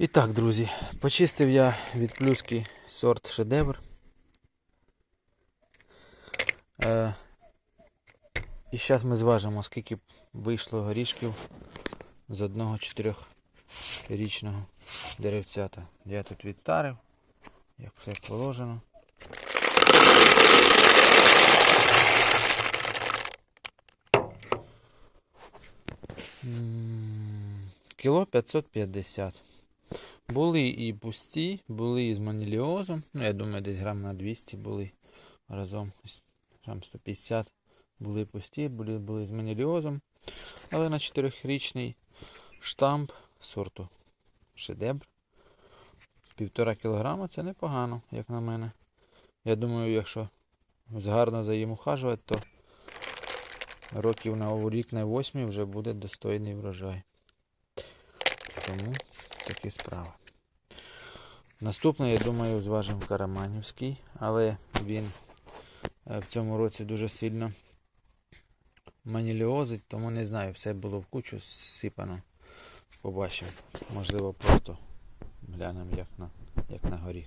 І так, друзі, почистив я від плюски сорт шедевр. Е, і зараз ми зважимо, скільки вийшло горішків з одного чотирьохрічного деревцята. Я тут відтарив, як все положено. Кіло 550. Були і пусті, були і з маніліозом. Ну, я думаю, десь грам на 200 були разом. Грам 150 були пусті, були, були з маніліозом. Але на 4-річний штамп сорту шедевр. Півтора кілограма це непогано, як на мене. Я думаю, якщо гарно за їм ухажувати, то років на рік на 8 вже буде достойний врожай. Тому такі справи. Наступне, я думаю, зважимо Караманівський, але він е, в цьому році дуже сильно маніліозить, тому не знаю, все було в кучу сипано. Побачимо. Можливо, просто глянемо як на, як на горіх.